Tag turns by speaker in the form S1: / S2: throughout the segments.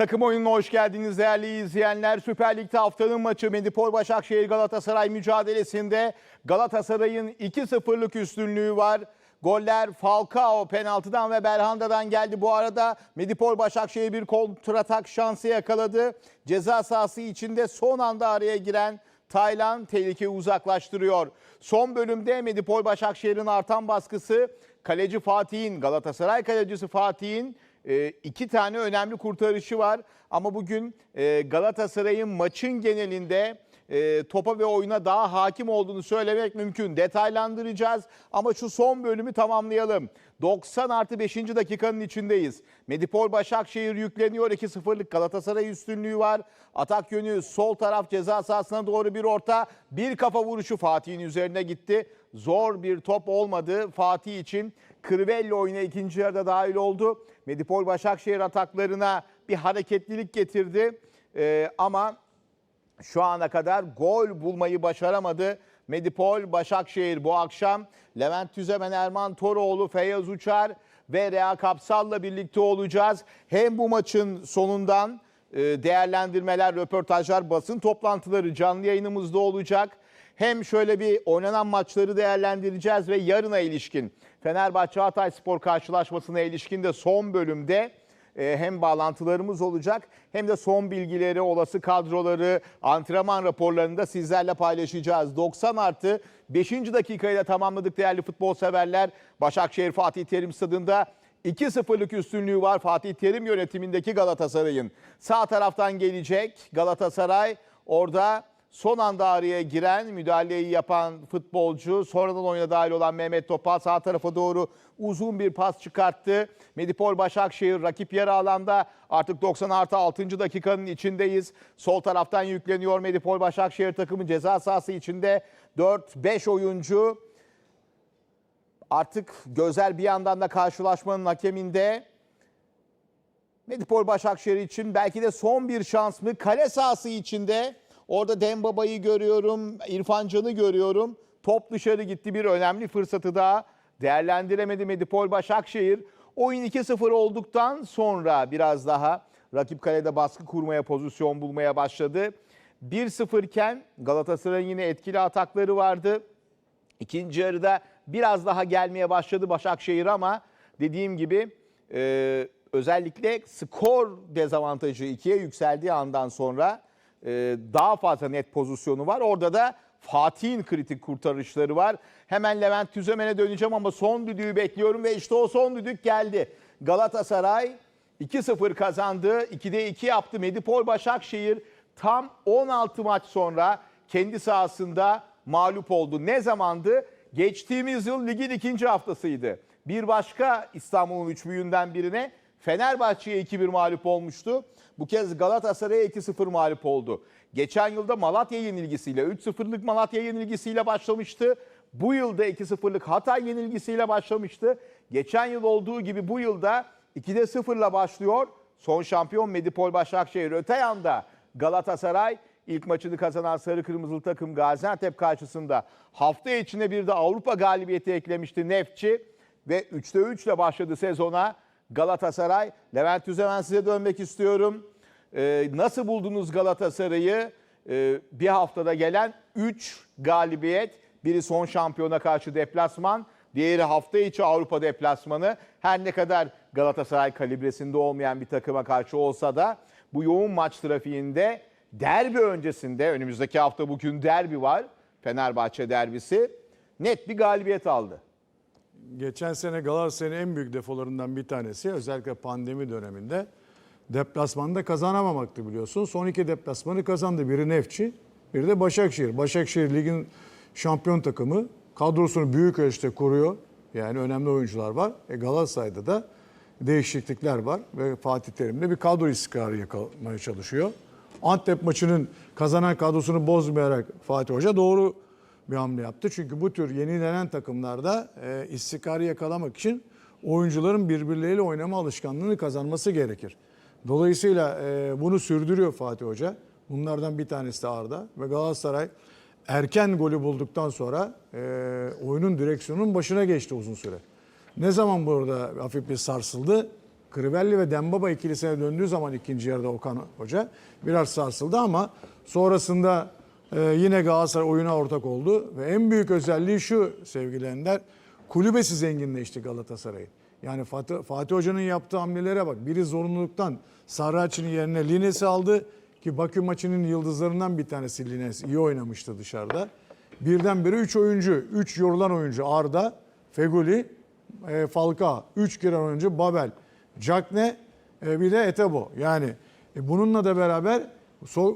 S1: Takım oyununa hoş geldiniz değerli izleyenler. Süper Lig'de haftanın maçı Medipol Başakşehir Galatasaray mücadelesinde Galatasaray'ın 2-0'lık üstünlüğü var. Goller Falcao penaltıdan ve Belhanda'dan geldi. Bu arada Medipol Başakşehir bir kontratak şansı yakaladı. Ceza sahası içinde son anda araya giren Taylan tehlikeyi uzaklaştırıyor. Son bölümde Medipol Başakşehir'in artan baskısı kaleci Fatih'in Galatasaray kalecisi Fatih'in e, iki tane önemli kurtarışı var. Ama bugün e, Galatasaray'ın maçın genelinde e, topa ve oyuna daha hakim olduğunu söylemek mümkün. Detaylandıracağız ama şu son bölümü tamamlayalım. 90 artı 5. dakikanın içindeyiz. Medipol Başakşehir yükleniyor. 2-0'lık Galatasaray üstünlüğü var. Atak yönü sol taraf ceza sahasına doğru bir orta. Bir kafa vuruşu Fatih'in üzerine gitti. Zor bir top olmadı Fatih için. Crivelli oyuna ikinci yarıda dahil oldu. Medipol Başakşehir ataklarına bir hareketlilik getirdi. Ee, ama şu ana kadar gol bulmayı başaramadı. Medipol Başakşehir bu akşam Levent Tüzemen, Erman Toroğlu, Feyyaz Uçar ve Rea Kapsal'la birlikte olacağız. Hem bu maçın sonundan e, değerlendirmeler, röportajlar, basın toplantıları canlı yayınımızda olacak. Hem şöyle bir oynanan maçları değerlendireceğiz ve yarına ilişkin Fenerbahçe Hatay Spor karşılaşmasına ilişkin de son bölümde e, hem bağlantılarımız olacak hem de son bilgileri, olası kadroları, antrenman raporlarını da sizlerle paylaşacağız. 90 artı 5. dakikayı da tamamladık değerli futbol severler. Başakşehir Fatih Terim Stadı'nda 2-0'lık üstünlüğü var Fatih Terim yönetimindeki Galatasaray'ın. Sağ taraftan gelecek Galatasaray orada son anda araya giren müdahaleyi yapan futbolcu sonradan oyuna dahil olan Mehmet Topal sağ tarafa doğru uzun bir pas çıkarttı. Medipol Başakşehir rakip yarı alanda artık 90 artı 6. dakikanın içindeyiz. Sol taraftan yükleniyor Medipol Başakşehir takımı ceza sahası içinde 4-5 oyuncu. Artık gözler bir yandan da karşılaşmanın hakeminde. Medipol Başakşehir için belki de son bir şans mı? Kale sahası içinde orada Dembaba'yı görüyorum, İrfan Can'ı görüyorum. Top dışarı gitti bir önemli fırsatı daha değerlendiremedi Medipol Başakşehir. Oyun 2-0 olduktan sonra biraz daha rakip kalede baskı kurmaya, pozisyon bulmaya başladı. 1-0 iken Galatasaray'ın yine etkili atakları vardı. İkinci yarıda biraz daha gelmeye başladı Başakşehir ama dediğim gibi e, özellikle skor dezavantajı ikiye yükseldiği andan sonra daha fazla net pozisyonu var. Orada da Fatih'in kritik kurtarışları var. Hemen Levent Tüzemen'e döneceğim ama son düdüğü bekliyorum ve işte o son düdük geldi. Galatasaray 2-0 kazandı. 2'de 2 yaptı. Medipol Başakşehir tam 16 maç sonra kendi sahasında mağlup oldu. Ne zamandı? Geçtiğimiz yıl ligin ikinci haftasıydı. Bir başka İstanbul'un üç büyüğünden birine Fenerbahçe'ye 2-1 mağlup olmuştu. Bu kez Galatasaray'a 2-0 mağlup oldu. Geçen yılda Malatya yenilgisiyle 3-0'lık Malatya yenilgisiyle başlamıştı. Bu yılda 2-0'lık Hatay yenilgisiyle başlamıştı. Geçen yıl olduğu gibi bu yılda 2'de 0'la başlıyor. Son şampiyon Medipol Başakşehir. Öte yanda Galatasaray ilk maçını kazanan sarı kırmızılı takım Gaziantep karşısında hafta içinde bir de Avrupa galibiyeti eklemişti Nefçi ve 3'te 3 ile başladı sezona Galatasaray. Levent Tüzemen size dönmek istiyorum. Ee, nasıl buldunuz Galatasaray'ı? Ee, bir haftada gelen 3 galibiyet. Biri son şampiyona karşı deplasman, diğeri hafta içi Avrupa deplasmanı. Her ne kadar Galatasaray kalibresinde olmayan bir takıma karşı olsa da bu yoğun maç trafiğinde derbi öncesinde önümüzdeki hafta bugün derbi var. Fenerbahçe derbisi. Net bir galibiyet aldı.
S2: Geçen sene Galatasaray'ın en büyük defolarından bir tanesi özellikle pandemi döneminde deplasmanda kazanamamaktı biliyorsun. Son iki deplasmanı kazandı. Biri Nefçi, biri de Başakşehir. Başakşehir ligin şampiyon takımı. Kadrosunu büyük ölçüde koruyor. Yani önemli oyuncular var. E Galatasaray'da da değişiklikler var ve Fatih Terim de bir kadro istikrarı yakalamaya çalışıyor. Antep maçının kazanan kadrosunu bozmayarak Fatih Hoca doğru bir hamle yaptı. Çünkü bu tür yenilenen takımlarda e, istikrarı yakalamak için oyuncuların birbirleriyle oynama alışkanlığını kazanması gerekir. Dolayısıyla e, bunu sürdürüyor Fatih Hoca. Bunlardan bir tanesi de Arda ve Galatasaray erken golü bulduktan sonra e, oyunun direksiyonun başına geçti uzun süre. Ne zaman burada hafif bir sarsıldı? Crivelli ve Dembaba ikilisine döndüğü zaman ikinci yarıda Okan Hoca biraz sarsıldı ama sonrasında e, yine Galatasaray oyuna ortak oldu ve en büyük özelliği şu sevgili Ender kulübesi zenginleşti Galatasaray'ın. Yani Fatih, Fatih Hoca'nın yaptığı hamlelere bak. Biri zorunluluktan Sarraç'ın yerine Lines'i aldı ki Bakü maçının yıldızlarından bir tanesi Lines iyi oynamıştı dışarıda. Birdenbire 3 oyuncu, 3 yorulan oyuncu Arda, Feguli, e, Falcao, 3 giren oyuncu Babel, Cakne e, bir de Etebo. Yani e, bununla da beraber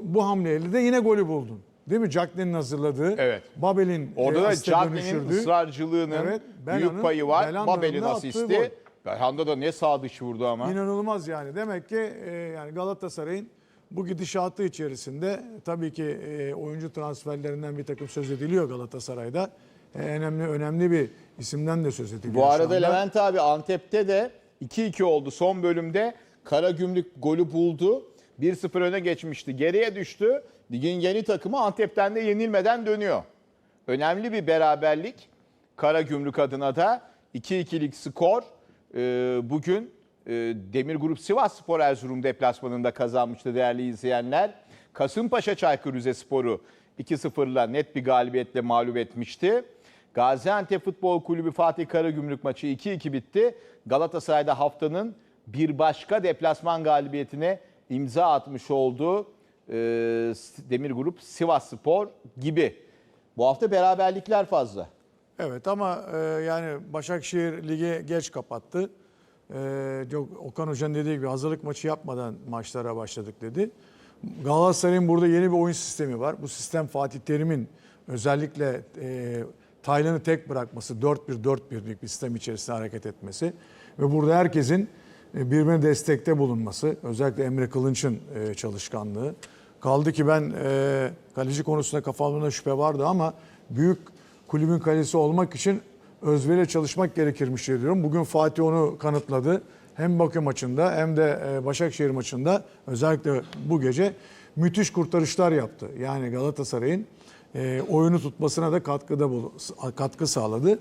S2: bu hamleyle de yine golü buldun. Değil mi? Cakne'nin hazırladığı,
S1: Evet.
S2: Babel'in
S1: Orada
S2: e,
S1: da
S2: asiste
S1: Cagney'in
S2: dönüştürdüğü.
S1: ısrarcılığının
S2: Evet,
S1: büyük payı var. Babel'in
S2: da
S1: asisti. Belhanda da ne sağ dışı vurdu ama.
S2: İnanılmaz yani. Demek ki e, yani Galatasaray'ın bu gidişatı içerisinde tabii ki e, oyuncu transferlerinden bir takım söz ediliyor Galatasaray'da. E, önemli önemli bir isimden de söz ediliyor.
S1: Bu arada. Levent abi Antep'te de 2-2 oldu son bölümde. Karagümrük golü buldu. 1-0 öne geçmişti. Geriye düştü. Ligin yeni takımı Antep'ten de yenilmeden dönüyor. Önemli bir beraberlik. Karagümrük adına da 2-2'lik skor. Ee, bugün e, Demir Grup Sivas Spor Erzurum deplasmanında kazanmıştı değerli izleyenler. Kasımpaşa Çaykur Rizespor'u 2-0'la net bir galibiyetle mağlup etmişti. Gaziantep Futbol Kulübü Fatih Karagümrük maçı 2-2 bitti. Galatasaray'da haftanın bir başka deplasman galibiyetine imza atmış olduğu e, Demir Grup Sivas Spor gibi. Bu hafta beraberlikler fazla.
S2: Evet ama e, yani Başakşehir ligi geç kapattı. E, Okan Hoca'nın dediği gibi hazırlık maçı yapmadan maçlara başladık dedi. Galatasaray'ın burada yeni bir oyun sistemi var. Bu sistem Fatih Terim'in özellikle e, Taylan'ı tek bırakması, 4-1-4-1'lik bir sistem içerisinde hareket etmesi ve burada herkesin birbirine destekte bulunması, özellikle Emre Kılınç'ın e, çalışkanlığı. Kaldı ki ben e, kaleci konusunda kafamda şüphe vardı ama büyük kulübün kalesi olmak için özveriyle çalışmak gerekirmiş diye diyorum. Bugün Fatih onu kanıtladı. Hem Bakü maçında hem de e, Başakşehir maçında özellikle bu gece müthiş kurtarışlar yaptı. Yani Galatasaray'ın e, oyunu tutmasına da katkıda katkı sağladı.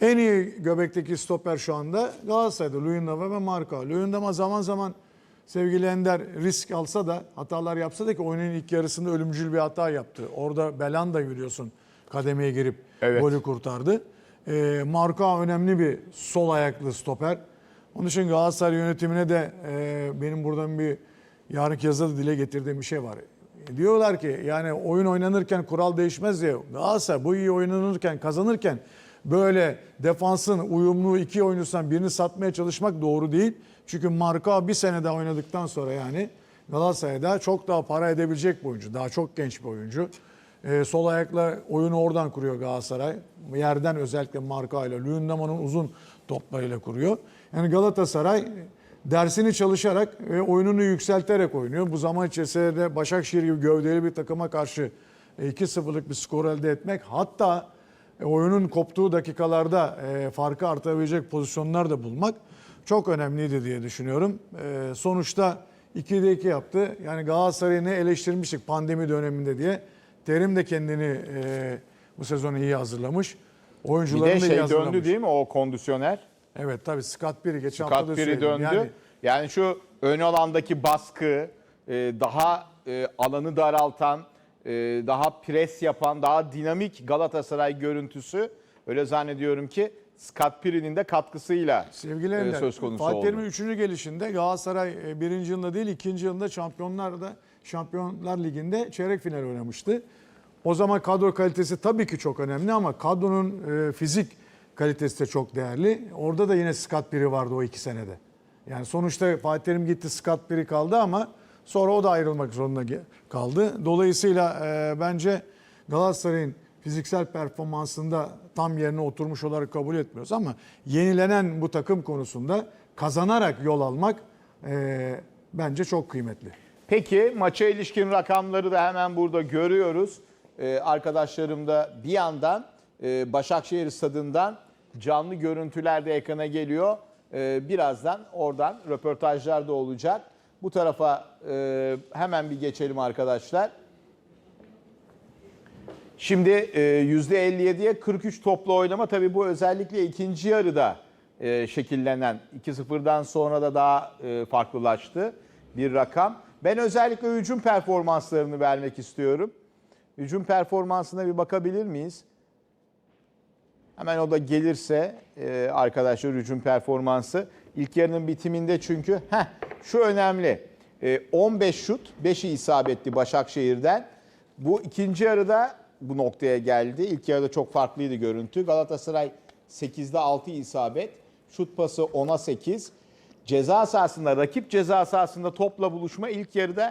S2: En iyi göbekteki stoper şu anda Galatasaray'da Luyendama ve Marka. Luyendama zaman zaman sevgili Ender risk alsa da hatalar yapsa da ki oyunun ilk yarısında ölümcül bir hata yaptı. Orada Belanda görüyorsun kademeye girip
S1: Evet.
S2: golü kurtardı. Ee, Marka önemli bir sol ayaklı stoper. Onun için Galatasaray yönetimine de e, benim buradan bir yarınki yazıda dile getirdiğim bir şey var. E, Diyorlar ki yani oyun oynanırken kural değişmez diye. Galatasaray bu iyi oynanırken kazanırken böyle defansın uyumlu iki oyuncusundan birini satmaya çalışmak doğru değil. Çünkü Marka bir sene daha oynadıktan sonra yani Galatasaray'da çok daha para edebilecek bir oyuncu. Daha çok genç bir oyuncu. Ee, sol ayakla oyunu oradan kuruyor Galatasaray. Yerden özellikle Marka ile Luyendama'nın uzun toplarıyla kuruyor. Yani Galatasaray dersini çalışarak ve oyununu yükselterek oynuyor. Bu zaman içerisinde de Başakşehir gibi gövdeli bir takıma karşı e, 2-0'lık bir skor elde etmek hatta e, oyunun koptuğu dakikalarda e, farkı artabilecek pozisyonlar da bulmak çok önemliydi diye düşünüyorum. E, sonuçta 2'de 2 yaptı. Yani Galatasaray'ı ne eleştirmiştik pandemi döneminde diye. Terim de kendini e, bu sezonu iyi hazırlamış.
S1: Bir
S2: Oyuncularını
S1: de
S2: da iyi
S1: şey
S2: hazırlamış.
S1: döndü değil mi o kondisyoner?
S2: Evet tabii Scott Piri geçen hafta da söyledim.
S1: döndü.
S2: Yani
S1: Yani, şu ön alandaki baskı, e, daha e, alanı daraltan, daha pres yapan, daha dinamik Galatasaray görüntüsü öyle zannediyorum ki Scott Piri'nin de katkısıyla
S2: Sevgili
S1: e,
S2: Ender,
S1: söz konusu
S2: Fatih
S1: oldu.
S2: Terim'in 3. gelişinde Galatasaray e, birinci yılında değil ikinci yılında Şampiyonlar'da Şampiyonlar Ligi'nde çeyrek final oynamıştı. O zaman kadro kalitesi tabii ki çok önemli ama kadronun e, fizik kalitesi de çok değerli. Orada da yine Scott Piri vardı o iki senede. Yani sonuçta Fatih Terim gitti Scott Piri kaldı ama sonra o da ayrılmak zorunda kaldı. Dolayısıyla e, bence Galatasaray'ın fiziksel performansında tam yerine oturmuş olarak kabul etmiyoruz ama yenilenen bu takım konusunda kazanarak yol almak e, bence çok kıymetli.
S1: Peki maça ilişkin rakamları da hemen burada görüyoruz. Ee, arkadaşlarım da bir yandan e, Başakşehir stadından canlı görüntüler de ekrana geliyor. Ee, birazdan oradan röportajlar da olacak. Bu tarafa e, hemen bir geçelim arkadaşlar. Şimdi e, %57'ye 43 toplu oynama tabii bu özellikle ikinci yarıda e, şekillenen 2-0'dan sonra da daha e, farklılaştı bir rakam. Ben özellikle hücum performanslarını vermek istiyorum. Hücum performansına bir bakabilir miyiz? Hemen o da gelirse e, arkadaşlar hücum performansı. İlk yarının bitiminde çünkü heh, şu önemli. E, 15 şut, 5'i isabetli Başakşehir'den. Bu ikinci yarıda bu noktaya geldi. İlk yarıda çok farklıydı görüntü. Galatasaray 8'de 6 isabet. Şut pası 10'a 8. Ceza sahasında, rakip ceza sahasında topla buluşma ilk yarıda